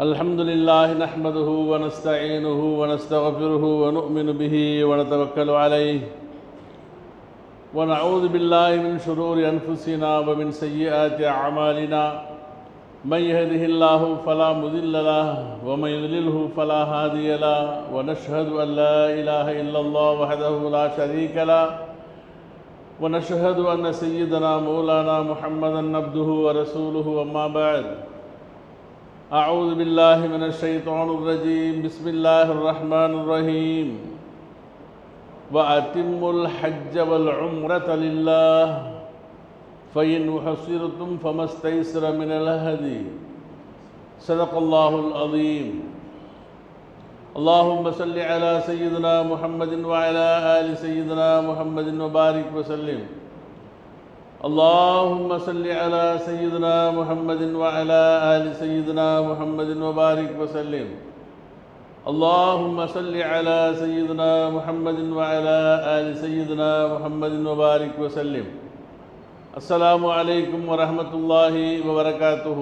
الحمد لله نحمده ونستعينه ونستغفره ونؤمن به ونتوكل عليه. ونعوذ بالله من شرور أنفسنا ومن سيئات أعمالنا. من يهده الله فلا مضل له ومن يضلله فلا هادي له. ونشهد أن لا إله إلا الله وحده لا شريك له. ونشهد أن سيدنا مولانا محمدا عبده ورسوله أما بعد. أعوذ بالله من الشيطان الرجيم. بسم الله الرحمن الرحيم. وأتموا الحج والعمرة لله. فإن حصرتم فما استيسر من الهدي. صدق الله العظيم. اللهم صل على سيدنا محمد وعلى آل سيدنا محمد وبارك وسلم. اللهم صل على سيدنا محمد وعلى آل سيدنا محمد وبارك وسلم اللهم صل على سيدنا محمد وعلى آل سيدنا محمد وبارك وسلم السلام عليكم ورحمة الله وبركاته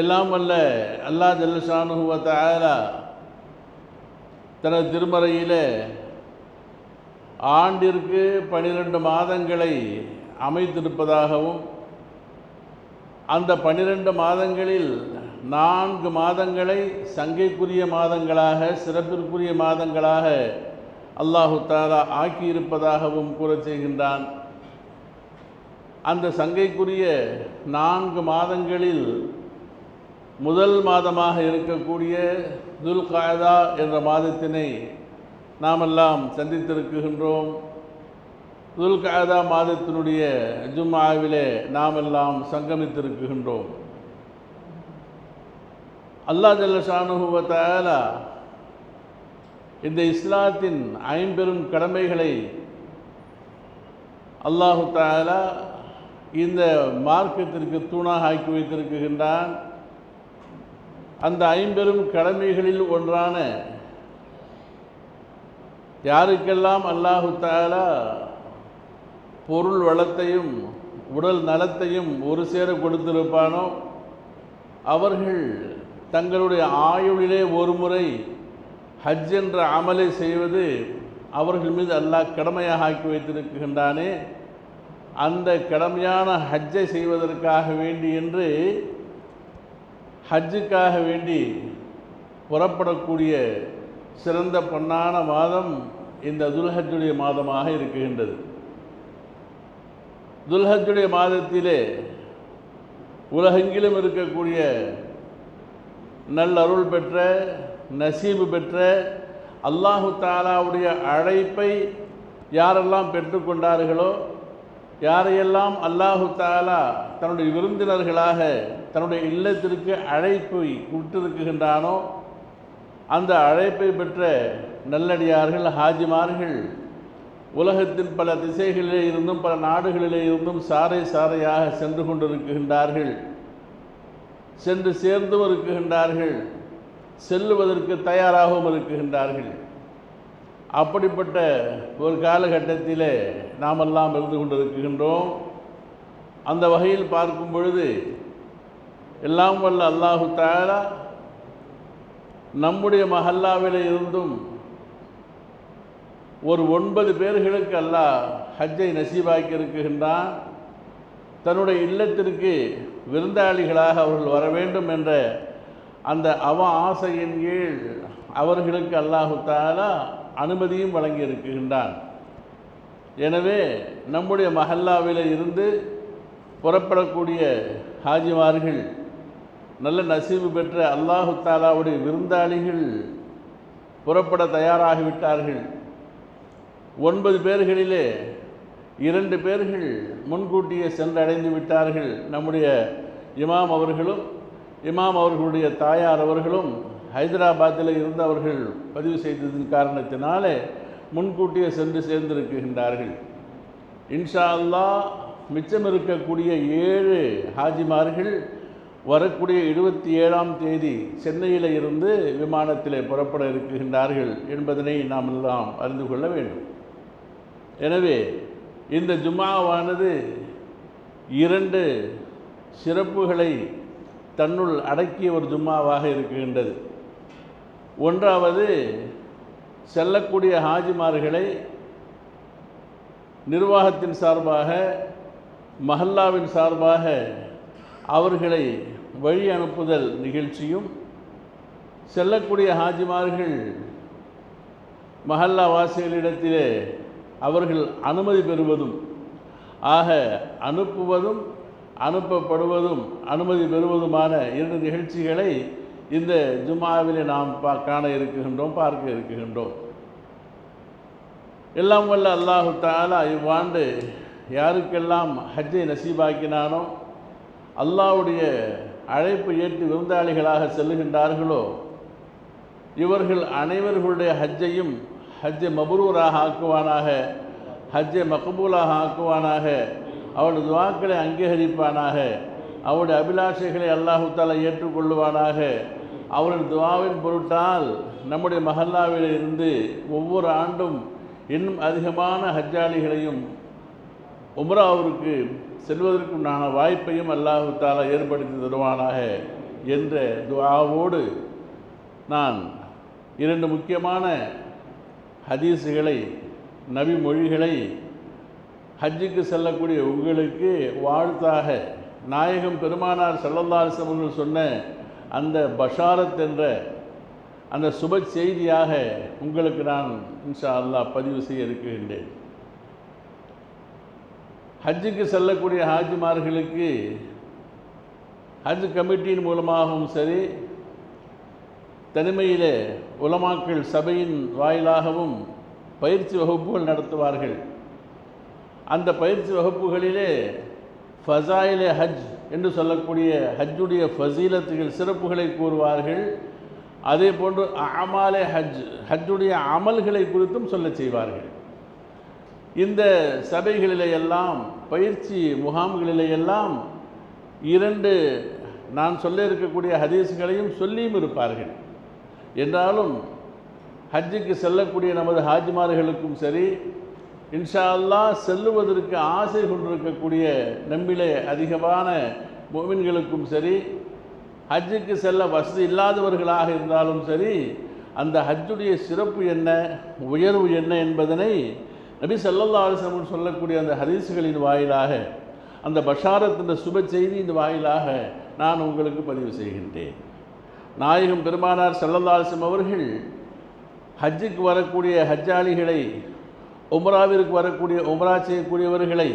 எல்லாம் வல்ல அல்லா ஜல்லஷானுவத்த ஆலா தனது திருமறையிலே ஆண்டிற்கு பனிரெண்டு மாதங்களை அமைத்திருப்பதாகவும் அந்த பனிரெண்டு மாதங்களில் நான்கு மாதங்களை சங்கைக்குரிய மாதங்களாக சிறப்பிற்குரிய மாதங்களாக அல்லாஹு தாலா ஆக்கியிருப்பதாகவும் கூறச் செய்கின்றான். அந்த சங்கைக்குரிய நான்கு மாதங்களில் முதல் மாதமாக இருக்கக்கூடிய துல் காயதா என்ற மாதத்தினை நாமெல்லாம் சந்தித்திருக்கின்றோம். துல்காதா மாதத்தினுடைய ஜும்மாவிலே நாமெல்லாம் சங்கமித்திருக்கின்றோம். அல்லா ஜல்லசானுபத்தால இந்த இஸ்லாத்தின் ஐம்பெரும் கடமைகளை அல்லாஹு தாலா இந்த மார்க்கத்திற்கு தூணாக ஆக்கி வைத்திருக்கின்றான். அந்த ஐம்பெரும் கடமைகளில் ஒன்றான யாருக்கெல்லாம் அல்லாஹு தாலா பொருள் வளத்தையும் உடல் நலத்தையும் ஒரு சேர கொடுத்திருப்பானோ அவர்கள் தங்களுடைய ஆயுளிலே ஒரு முறை ஹஜ் என்ற அமலை செய்வது அவர்கள் மீது அல்லாஹ் கடமையாக ஆக்கி வைத்திருக்கின்றானே அந்த கடமையான ஹஜ்ஜை செய்வதற்காக வேண்டி என்று ஹஜ்ஜுக்காக வேண்டி புறப்படக்கூடிய சிறந்த பொன்னான மாதம் இந்த துல்ஹஜுடைய மாதமாக இருக்கின்றது. துல்ஹஜ்ஜுடைய மாதத்திலே உலகெங்கிலும் இருக்கக்கூடிய நல்லருள் பெற்ற நசீபு பெற்ற அல்லாஹு தாலாவுடைய அழைப்பை யாரெல்லாம் பெற்றுக்கொண்டார்களோ யாரையெல்லாம் அல்லாஹு தாலா தன்னுடைய விருந்தினர்களாக தன்னுடைய இல்லத்திற்கு அழைப்பை விட்டிருக்கின்றானோ அந்த அழைப்பை பெற்ற நல்லடியார்கள் ஹாஜிமார்கள் உலகத்தின் பல திசைகளிலே இருந்தும் பல நாடுகளிலே இருந்தும் சாறை சாறையாக சென்று கொண்டிருக்கின்றார்கள். சென்று சேர்ந்தும் இருக்குகின்றார்கள் செல்லுவதற்கு தயாராகவும் இருக்குகின்றார்கள் அப்படிப்பட்ட ஒரு காலகட்டத்தில் நாமெல்லாம் இருந்து கொண்டிருக்கின்றோம். அந்த வகையில் பார்க்கும் பொழுது எல்லாம் வல்ல அல்லாஹு தாலா நம்முடைய மஹல்லாவில் இருந்தும் ஒரு ஒன்பது பேர்களுக்கு அல்லாஹ் ஹஜ்ஜை நசீபாக்கி இருக்குகின்றான் தன்னுடைய இல்லத்திற்கு விருந்தாளிகளாக அவர்கள் வர வேண்டும் என்ற அந்த அவ ஆசையின் கீழ் அவர்களுக்கு அல்லாஹு தாலா அனுமதியும் வழங்கி இருக்கின்றான். எனவே நம்முடைய மஹல்லாவில் இருந்து புறப்படக்கூடிய ஹாஜிமார்கள் நல்ல நசீவு பெற்ற அல்லாஹு தாலாவுடைய விருந்தாளிகள் புறப்பட தயாராகிவிட்டார்கள். ஒன்பது பேர்களிலே இரண்டு பேர்கள் முன்கூட்டியே சென்றடைந்து விட்டார்கள். நம்முடைய இமாம் அவர்களும் இமாம் அவர்களுடைய தாயார் அவர்களும் ஹைதராபாத்தில் இருந்தவர்கள் பதிவு செய்ததின் காரணத்தினாலே முன்கூட்டியே சென்று சேர்ந்திருக்கின்றார்கள். இன்ஷா அல்லா மிச்சம் இருக்கக்கூடிய ஏழு ஹாஜிமார்கள் வரக்கூடிய இருபத்தி ஏழாம் தேதி சென்னையில் இருந்து விமானத்தில் புறப்பட இருக்கின்றார்கள் என்பதனை நாம் எல்லாம் அறிந்து கொள்ள வேண்டும். எனவே இந்த ஜும்மாவானது இரண்டு சிறப்புகளை தன்னுள் அடக்கிய ஒரு ஜும்மாவாக இருக்கின்றது. ஒன்றாவது செல்லக்கூடிய ஹாஜிமார்களை நிர்வாகத்தின் சார்பாக மஹல்லாவின் சார்பாக அவர்களை வழி அனுப்புதல் நிகழ்ச்சியும் செல்லக்கூடிய ஹாஜிமார்கள் மஹல்லா வாசிகளிடத்திலே அவர்கள் அனுமதி பெறுவதும் ஆக அனுப்புவதும் அனுப்பப்படுவதும் அனுமதி பெறுவதுமான இரண்டு நிகழ்ச்சிகளை இந்த ஜுமாவிலே நாம் பா காண இருக்குகின்றோம் பார்க்க இருக்குகின்றோம் எல்லாம் வல்ல அல்லாஹு தாலா இவ்வாண்டு யாருக்கெல்லாம் ஹஜ்ஜை நசீபாக்கினானோ அல்லாஹ்வுடைய அழைப்பு ஏற்று விருந்தாளிகளாக செல்லுகின்றார்களோ இவர்கள் அனைவர்களுடைய ஹஜ்ஜையும் ஹஜ்ஜை மபரூராக ஆக்குவானாக ஹஜ்ஜை மகபூலாக ஆக்குவானாக அவருடைய துவாக்களை அங்கீகரிப்பானாக அவருடைய அபிலாஷைகளை அல்லாஹு ஏற்றுக்கொள்ளுவானாக அவருடைய துவாவின் பொருட்டால் நம்முடைய மஹல்லாவில் இருந்து ஒவ்வொரு ஆண்டும் இன்னும் அதிகமான ஹஜ்ஜாளிகளையும் உம்ராவிற்கு செல்வதற்குண்டான வாய்ப்பையும் அல்லாஹு தாலா ஏற்படுத்தி தருவானாக என்ற துவாவோடு நான் இரண்டு முக்கியமான ஹதீஸுகளை நபி மொழிகளை ஹஜ்ஜுக்கு செல்லக்கூடிய உங்களுக்கு வாழ்த்தாக நாயகம் பெருமானார் செல்லல்லாஸ் அவர்கள் சொன்ன அந்த பஷாரத் என்ற அந்த சுப செய்தியாக உங்களுக்கு நான் இன்ஷா அல்லாஹ் பதிவு செய்ய இருக்கின்றேன். ஹஜ்ஜுக்கு செல்லக்கூடிய ஹாஜிமார்களுக்கு ஹஜ் கமிட்டியின் மூலமாகவும் சரி தனிமையிலே உலமாக்கள் சபையின் வாயிலாகவும் பயிற்சி வகுப்புகள் நடத்துவார்கள். அந்த பயிற்சி வகுப்புகளிலே ஃபசாயிலே ஹஜ் என்று சொல்லக்கூடிய ஹஜ்ஜுடைய ஃபசீலத்துகள் சிறப்புகளை கூறுவார்கள். அதே போன்று அமாலே ஹஜ் ஹஜ்ஜுடைய அமல்களை குறித்தும் சொல்லச் செய்வார்கள். இந்த சபைகளிலெல்லாம் பயிற்சி முகாம்களிலெல்லாம் இரண்டு நான் சொல்ல இருக்கக்கூடிய ஹதீஸ்களையும் சொல்லியும் இருப்பார்கள். என்றாலும் ஹஜ்ஜுக்கு செல்லக்கூடிய நமது ஹாஜிமார்களுக்கும் சரி இன்ஷா அல்லாஹ் செல்லுவதற்கு ஆசை கொண்டிருக்கக்கூடிய நம்மிலே அதிகமான மோமின்களுக்கும் சரி ஹஜ்ஜுக்கு செல்ல வசதி இல்லாதவர்களாக இருந்தாலும் சரி அந்த ஹஜ்ஜுடைய சிறப்பு என்ன உயர்வு என்ன என்பதனை நபி சல்லல்லா அலிஸ்லமன் சொல்லக்கூடிய அந்த ஹதீஸுகளின் வாயிலாக அந்த பஷாரத் என்ற சுப செய்தியின் வாயிலாக நான் உங்களுக்கு பதிவு செய்கின்றேன். நாயகம் பெருமானார் சல்லல்லா அலிஸ்லம் அவர்கள் ஹஜ்ஜுக்கு வரக்கூடிய ஹஜ்ஜாளிகளை உம்ராவிற்கு வரக்கூடிய உம்ரா செய்யக்கூடியவர்களை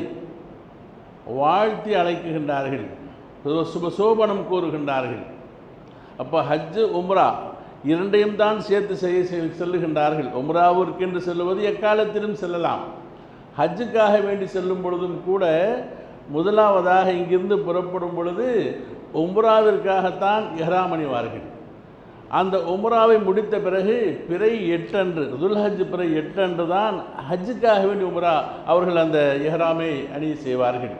வாழ்த்தி அழைக்குகின்றார்கள் சுப சோபனம் கூறுகின்றார்கள். அப்போ ஹஜ்ஜு உம்ரா இரண்டையும் தான் சேர்த்து செய்ய செல்- செல்லுகின்றார்கள். உம்ராவிற்கென்று செல்லுவது எக்காலத்திலும் செல்லலாம். ஹஜ்ஜுக்காக வேண்டி செல்லும் பொழுதும் கூட முதலாவதாக இங்கிருந்து புறப்படும் பொழுது உம்ராவிற்காகத்தான் இஹ்ராம் அணிவார்கள். அந்த உம்ராவை முடித்த பிறகு பிறை எட்டன்று துல்ஹஜ் பிறை எட்டன்று தான் ஹஜ்ஜுக்காக வேண்டி உம்ரா அவர்கள் அந்த இஹ்ராமை அணி செய்வார்கள்.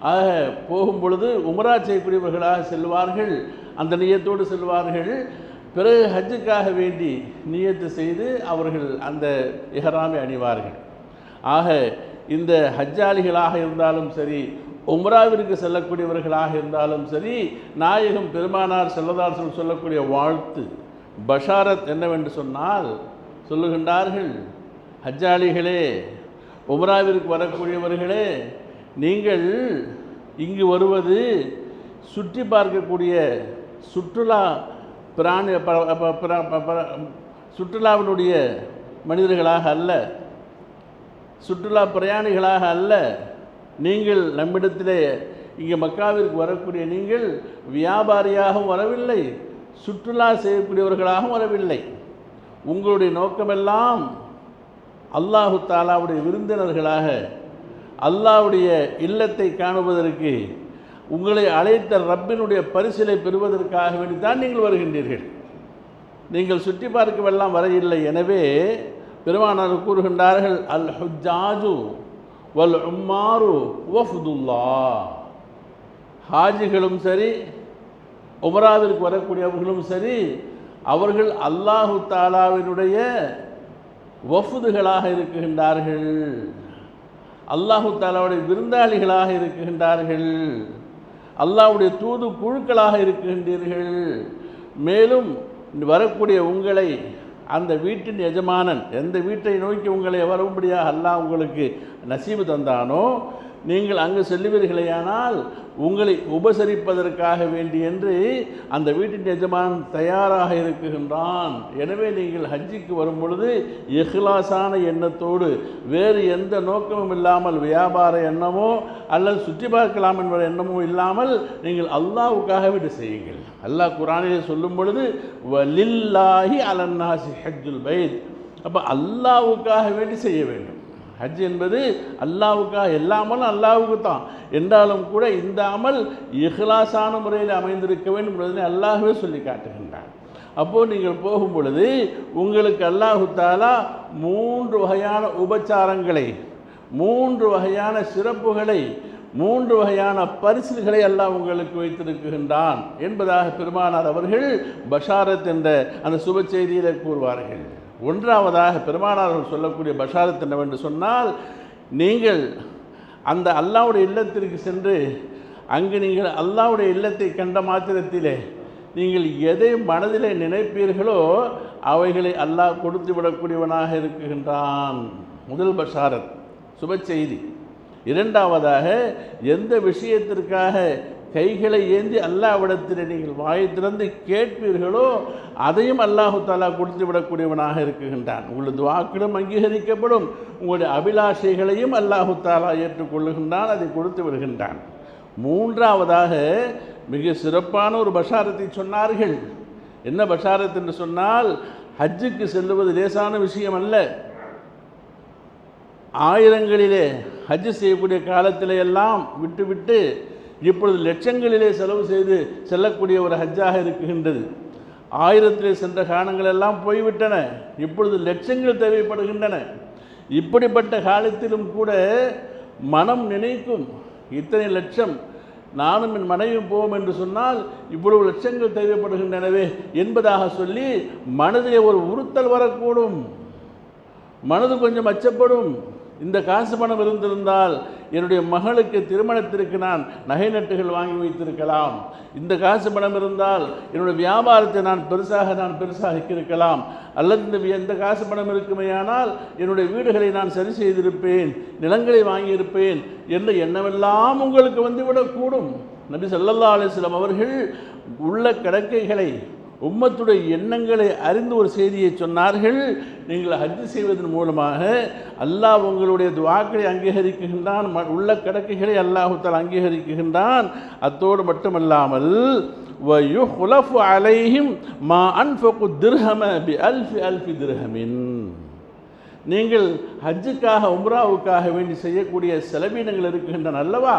ஆக போகும் பொழுது உம்ரா செய்யக்கூடியவர்களாக செல்வார்கள் அந்த நியத்தோடு செல்வார்கள். பிறகு ஹஜ்ஜுக்காக வேண்டி நியத்து செய்து அவர்கள் அந்த இஹராமை அணிவார்கள். ஆக இந்த ஹஜ்ஜாளிகளாக இருந்தாலும் சரி உம்ராவிற்கு செல்லக்கூடியவர்களாக இருந்தாலும் சரி நாயகம் பெருமானார் செல்லதாசன் சொல்லக்கூடிய வாழ்த்து பஷாரத் என்னவென்று சொன்னால் சொல்லுகின்றார்கள் ஹஜ்ஜாளிகளே உம்ராவிற்கு வரக்கூடியவர்களே நீங்கள் இங்கு வருவது சுற்றி பார்க்கக்கூடிய சுற்றுலா பிராணி ப- சுற்றுலாவினுடைய மனிதர்களாக அல்ல. சுற்றுலா பிரயாணிகளாக அல்ல. நீங்கள் நம்மிடத்திலே இங்கே மக்காவிற்கு வரக்கூடிய நீங்கள் வியாபாரியாகவும் வரவில்லை சுற்றுலா செய்யக்கூடியவர்களாகவும் வரவில்லை. உங்களுடைய நோக்கமெல்லாம் அல்லாஹு தாலாவுடைய விருந்தினர்களாக அல்லாஹ்வுடைய இல்லத்தை காணுவதற்கு உங்களை அழைத்த ரப்பினுடைய பரிசிலை பெறுவதற்காக வேண்டி தான் நீங்கள் வருகின்றீர்கள். நீங்கள் சுற்றி பார்க்கவெல்லாம் வர இல்லை எனவே பெருமானார் கூறுகின்றார்கள் அல் ஹுஜாஜு வல் உம்மாரு வஃதுல்லா. ஹாஜிகளும் சரி உமராவிற்கு வரக்கூடியவர்களும் சரி அவர்கள் அல்லாஹு தாலாவினுடைய வஃதுகளாக இருக்கின்றார்கள் அல்லாஹு தாலாவுடைய விருந்தாளிகளாக இருக்கின்றார்கள் அல்லாவுடைய தூது குழுக்களாக இருக்கின்றீர்கள். மேலும் வரக்கூடிய உங்களை அந்த வீட்டின் எஜமானன் எந்த வீட்டை நோக்கி உங்களை வரும்படியாக அல்லாஹ் உங்களுக்கு நசீவு தந்தானோ நீங்கள் அங்கு செல்லுவீர்களேயானால் உங்களை உபசரிப்பதற்காக வேண்டி என்று அந்த வீட்டின் எஜமான் தயாராக இருக்குகின்றான். எனவே நீங்கள் ஹஜ்ஜிக்கு வரும் பொழுது இஹ்லாஸான எண்ணத்தோடு வேறு எந்த நோக்கமும் இல்லாமல் வியாபார எண்ணமோ அல்லது சுற்றி பார்க்கலாம் என்ற எண்ணமோ இல்லாமல் நீங்கள் அல்லாஹ்வுக்காக விட்டு செய்யுங்கள் அல்லாஹ் குரானிலே சொல்லும் பொழுது வலில்லாஹி அலன்னாசி ஹஜ்ஜுல் பைத். அப்போ அல்லாவுக்காக வேண்டி செய்ய வேண்டும். ஹஜ் என்பது அல்லாவுக்காக எல்லா அமலும் அல்லாவுக்கு தான் என்றாலும் கூட இந்த அமல் இஹ்லாசான முறையில் அமைந்திருக்க வேண்டும் என்பதை அல்லாஹ்வே சொல்லி காட்டுகின்றார் அப்போது நீங்கள் போகும் பொழுது உங்களுக்கு அல்லாஹு தாலா மூன்று வகையான உபச்சாரங்களை மூன்று வகையான சிறப்புகளை மூன்று வகையான பரிசுகளை எல்லாம் உங்களுக்கு வைத்திருக்கின்றான் என்பதாக பெருமானார் அவர்கள் பஷாரத் என்ற அந்த சுப செய்தியில் கூறுவார்கள். ஒன்றாவதாக பெருமானார்கள் சொல்லக்கூடிய பஷாரத் என்னவென்று சொன்னால் நீங்கள் அந்த அல்லாவுடைய இல்லத்திற்கு சென்று அங்கு நீங்கள் அல்லாவுடைய இல்லத்தை கண்ட மாத்திரத்திலே நீங்கள் எதை மனதிலே நினைப்பீர்களோ அவைகளை அல்லாஹ் கொடுத்து விடக்கூடியவனாக இருக்குகின்றான் முதல் பஷாரத் சுப செய்தி. இரண்டாவதாக எந்த விஷயத்திற்காக கைகளை ஏந்தி அல்லாவிடத்தில் நீங்கள் வாயை திறந்து கேட்பீர்களோ அதையும் அல்லாஹு தாலா கொடுத்து விடக்கூடியவனாக இருக்குகின்றான் உங்களது வாக்கிலும் அங்கீகரிக்கப்படும். உங்களுடைய அபிலாஷைகளையும் அல்லாஹு தாலா ஏற்றுக்கொள்ளுகின்றான் அதை கொடுத்து விடுகின்றான். மூன்றாவதாக மிக சிறப்பான ஒரு பஷாரத்தை சொன்னார்கள். என்ன பஷாரத் என்று சொன்னால் ஹஜ்ஜுக்கு செல்லுவது லேசான விஷயம் அல்ல. ஆயிரங்களிலே ஹஜ்ஜு செய்யக்கூடிய காலத்திலே எல்லாம் விட்டுவிட்டு இப்பொழுது லட்சங்களிலே செலவு செய்து செல்லக்கூடிய ஒரு ஹஜ்ஜாக இருக்குகின்றது ஆயிரத்திலே சென்ற காலங்கள் எல்லாம் போய்விட்டன. இப்பொழுது லட்சங்கள் தேவைப்படுகின்றன. இப்படிப்பட்ட காலத்திலும் கூட மனம் நினைக்கும். இத்தனை லட்சம் நானும் என் மனைவியும் போவோம் என்று சொன்னால் இவ்வளவு லட்சங்கள் தேவைப்படுகின்றனவே என்பதாக சொல்லி மனதிலே ஒரு உறுத்தல் வரக்கூடும். மனது கொஞ்சம் அச்சப்படும். இந்த காசு பணம் இருந்திருந்தால் என்னுடைய மகளுக்கு திருமணத்திற்கு நான் நகை நட்டுகள் வாங்கி வைத்திருக்கலாம். இந்த காசு பணம் இருந்தால் என்னுடைய வியாபாரத்தை நான் பெருசாக நான் பெருசாகியிருக்கலாம் அல்லது இந்த எந்த இந்த காசு பணம் இருக்குமேயானால் என்னுடைய வீடுகளை நான் சரி செய்திருப்பேன் நிலங்களை வாங்கியிருப்பேன் என்ற எண்ணமெல்லாம் உங்களுக்கு வந்துவிடக்கூடும் நபி ஸல்லல்லாஹு அலிஸ்லாம் அவர்கள் உள்ள கடற்கைகளை உம்மத்துடைய எண்ணங்களை அறிந்து ஒரு செய்தியை சொன்னார்கள். நீங்கள் ஹஜ் செய்வதன் மூலமாக அல்லாஹ் உங்களுடைய துவாக்களை அங்கீகரிக்குகின்றான் உள்ள கடக்குகளை அல்லாஹுத்தால் அங்கீகரிக்குகின்றான் அத்தோடு மட்டுமல்லாமல் வயுஹுலஃபு அலைஹிம் மா அன்ஃபகு திர்ஹம பி அல்ஃபி அல்ஃபி திருஹமின். நீங்கள் ஹஜ்ஜுக்காக உம்ராவுக்காக வேண்டி செய்யக்கூடிய செலவீனங்கள் இருக்கின்றன அல்லவா?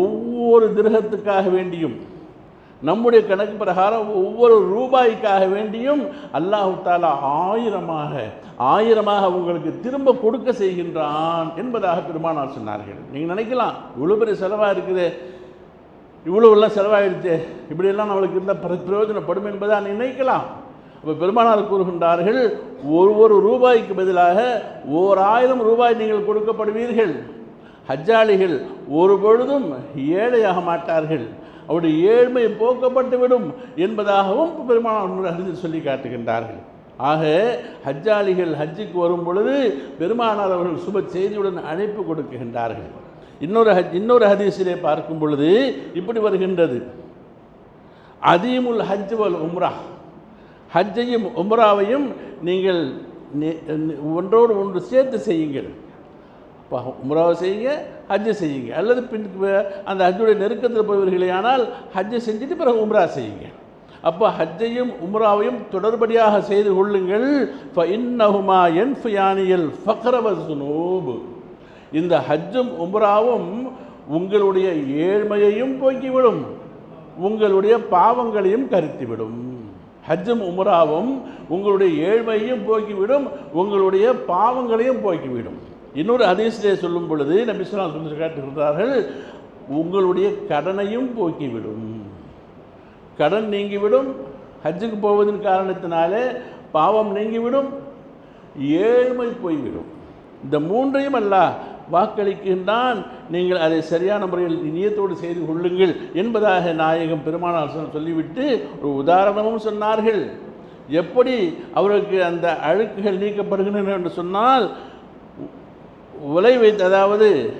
ஒவ்வொரு திருகத்துக்காக வேண்டியும் நம்முடைய கணக்கு பிரகாரம் ஒவ்வொரு ரூபாய்க்காக வேண்டியும் அல்லாஹு தாலா ஆயிரமாக ஆயிரமாக உங்களுக்கு திரும்ப கொடுக்க செய்கின்றான் என்பதாக பெருமானார் சொன்னார்கள். நீங்கள் நினைக்கலாம் இவ்வளோ பெரிய செலவாக இருக்குது? இவ்வளோவெல்லாம் செலவாயிடுச்சு இப்படியெல்லாம் நம்மளுக்கு இருந்தால் பிரயோஜனப்படும் என்பதாக நினைக்கலாம். இப்போ பெருமானார் கூறுகின்றார்கள் ஒரு ஒரு ரூபாய்க்கு பதிலாக ஓர் ஆயிரம் ரூபாய் நீங்கள் கொடுக்கப்படுவீர்கள். ஹஜ்ஜாளிகள் ஒரு பொழுதும் ஏழையாக மாட்டார்கள். அவருடைய ஏழ்மை போக்கப்பட்டுவிடும் என்பதாகவும் பெருமானார் அறிஞர் சொல்லி காட்டுகின்றார்கள். ஆக ஹஜ்ஜாளிகள் ஹஜ்ஜுக்கு வரும் பொழுது பெருமானார் அவர்கள் சுப செய்தியுடன் அழைப்பு கொடுக்கின்றார்கள். இன்னொரு ஹஜ் இன்னொரு ஹதீஸிலே பார்க்கும் பொழுது இப்படி வருகின்றது. அதீமுல் ஹஜ் வல் உம்ரா. ஹஜ்ஜையும் உம்ராவையும் நீங்கள் ஒன்றோடு ஒன்று சேர்த்து செய்யுங்கள். உம்ராவை செய்யுங்க ஹஜ்ஜை செய்யுங்க. அல்லது பின் அந்த ஹஜ்ஜுடைய நெருக்கத்தில் போவீர்களே ஆனால் ஹஜ்ஜை செஞ்சுட்டு பிறகு உம்ரா செய்யுங்க. அப்போ ஹஜ்ஜையும் உம்ராவையும் தொடர்படியாக செய்து கொள்ளுங்கள். இன்னஹுமா என்ஃபியானியல் ஃபக்ரவசுனூபு இந்த ஹஜ்ஜும் உம்ராவும் உங்களுடைய ஏழ்மையையும் போக்கிவிடும் உங்களுடைய பாவங்களையும் கருத்திவிடும். ஹஜ்ஜும் உம்ராவும் உங்களுடைய ஏழ்மையையும் போக்கிவிடும். உங்களுடைய பாவங்களையும் போக்கிவிடும். இன்னொரு ஹதீஸிலே சொல்லும் பொழுது நபி சொல்லாம் அலைஹி காட்டுகிறார்கள் உங்களுடைய கடனையும் போக்கிவிடும். கடன் நீங்கிவிடும். ஹஜ்ஜுக்கு போவதன் காரணத்தினாலே பாவம் நீங்கிவிடும். ஏழ்மை போய்விடும். இந்த மூன்றையும் அல்ல வாக்களிக்கின்றான். நீங்கள் அதை சரியான முறையில் நியத்தோடு செய்து கொள்ளுங்கள் என்பதாக நாயகம் பெருமானார் சொல்லிவிட்டு ஒரு உதாரணமும் சொன்னார்கள். எப்படி அவருக்கு அந்த அழுக்குகள் நீக்கப்படுகின்றன என்று சொன்னால் உலை வைத்து அதாவது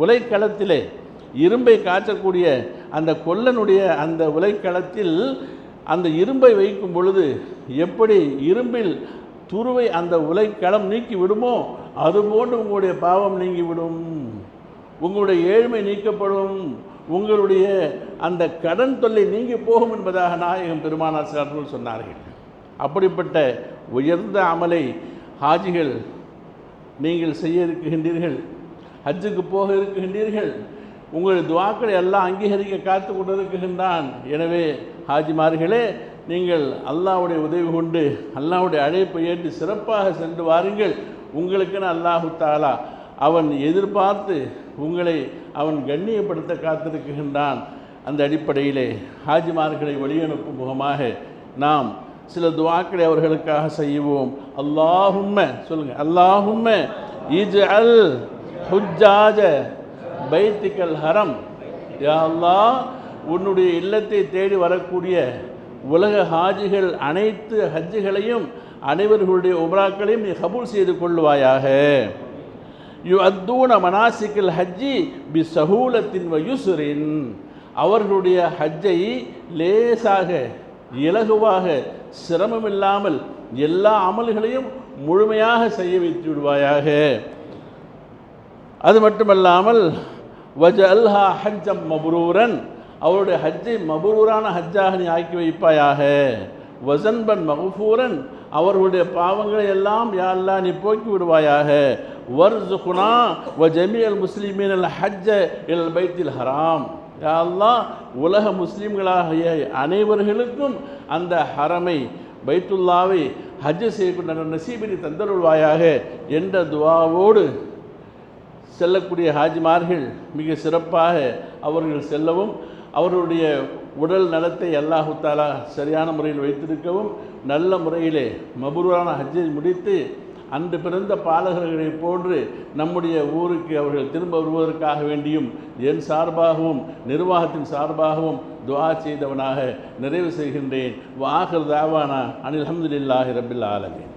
உலைக்களத்திலே இரும்பை காய்ச்சக்கூடிய அந்த கொல்லனுடைய அந்த உலைக்களத்தில் அந்த இரும்பை வைக்கும் பொழுது எப்படி இரும்பில் துருவை அந்த உலைக்களம் நீக்கி விடுமோ அதுபோன்று உங்களுடைய பாவம் நீங்கிவிடும் உங்களுடைய ஏழ்மை நீக்கப்படும். உங்களுடைய அந்த கடன் தொல்லை நீங்கி போகும் என்பதாக நாயகம் பெருமானார் சொன்னார்கள். அப்படிப்பட்ட உயர்ந்த அமலை ஹாஜிகள் நீங்கள் செய்ய இருக்கின்றீர்கள் ஹஜ்ஜுக்கு போக இருக்கின்றீர்கள் உங்கள் துவாக்களை எல்லாம் அங்கீகரிக்க காத்து கொண்டிருக்கின்றான். எனவே ஹாஜிமார்களே நீங்கள் அல்லாவுடைய உதவி கொண்டு அல்லாவுடைய அழைப்பை ஏற்று சிறப்பாக சென்று வாருங்கள். உங்களுக்குன்னு அல்லாஹு தாலா அவன் எதிர்பார்த்து உங்களை அவன் கண்ணியப்படுத்த காத்திருக்கின்றான். அந்த அடிப்படையிலே ஹாஜிமார்களை வழியனுப்பும் முகமாக நாம் சில துவாக்களை அவர்களுக்காக செய்வோம். அல்லாஹும்ம சொல்லுங்க. அல்லாஹும்ம இஜ் அல் ஹுஜாஜ பைத்திக்கல் ஹரம். யா அல்லாஹ் உன்னுடைய இல்லத்தை தேடி வரக்கூடிய உலக ஹாஜிகள் அனைத்து ஹஜ்ஜுகளையும் அனைவர்களுடைய உமராக்களையும் நீ கபூல் செய்து கொள்வாயாக யு அத்தூன மனாசிக்கல் ஹஜ்ஜி பி சகூலத்தின் வயுசுரின் அவர்களுடைய ஹஜ்ஜை லேசாக இலகுவாக சிரமமில்லாமல் எல்லா அமல்களையும் முழுமையாக செய்ய வைத்து விடுவாயாக. அது மட்டுமல்லாமல் வஜ அல்ஹா ஹஜ்ஜம் மபுரூரன் அவருடைய ஹஜ்ஜை மபுரூரான ஹஜ்ஜாக நீ ஆக்கி வைப்பாயாக. வசன்பன் மகஃபூரன் அவர்களுடைய பாவங்களை எல்லாம் யாரெல்லாம் நீ போக்கி விடுவாயாக. வர்சுகுனா வ ஜமீல் முஸ்லிமீன் அல் ஹஜ்ஜ இல் பைத்தில் ஹராம். யா அல்லாஹ் உலக முஸ்லீம்களாகிய அனைவர்களுக்கும் அந்த ஹரமை பைத்துல்லாவை ஹஜ் செய்யக்கூடிய நசீபினி தந்தருள்வாயாக என்ற துவாவோடு செல்லக்கூடிய ஹாஜிமார்கள் மிக சிறப்பாக அவர்கள் செல்லவும் அவர்களுடைய உடல் நலத்தை அல்லாஹு தாலா சரியான முறையில் வைத்திருக்கவும் நல்ல முறையிலே மபுரான ஹஜ்ஜை முடித்து அன்று பிறந்த பாலகர்களைப் போன்று நம்முடைய ஊருக்கு அவர்கள் திரும்ப வருவதற்காக வேண்டியும் என் சார்பாகவும் நிர்வாகத்தின் சார்பாகவும் துவா செய்தவனாக நிறைவு செய்கின்றேன். வாகர் தாவானா அனில் அஹமதுல்லாஹி ரபில் ஆலமீன்.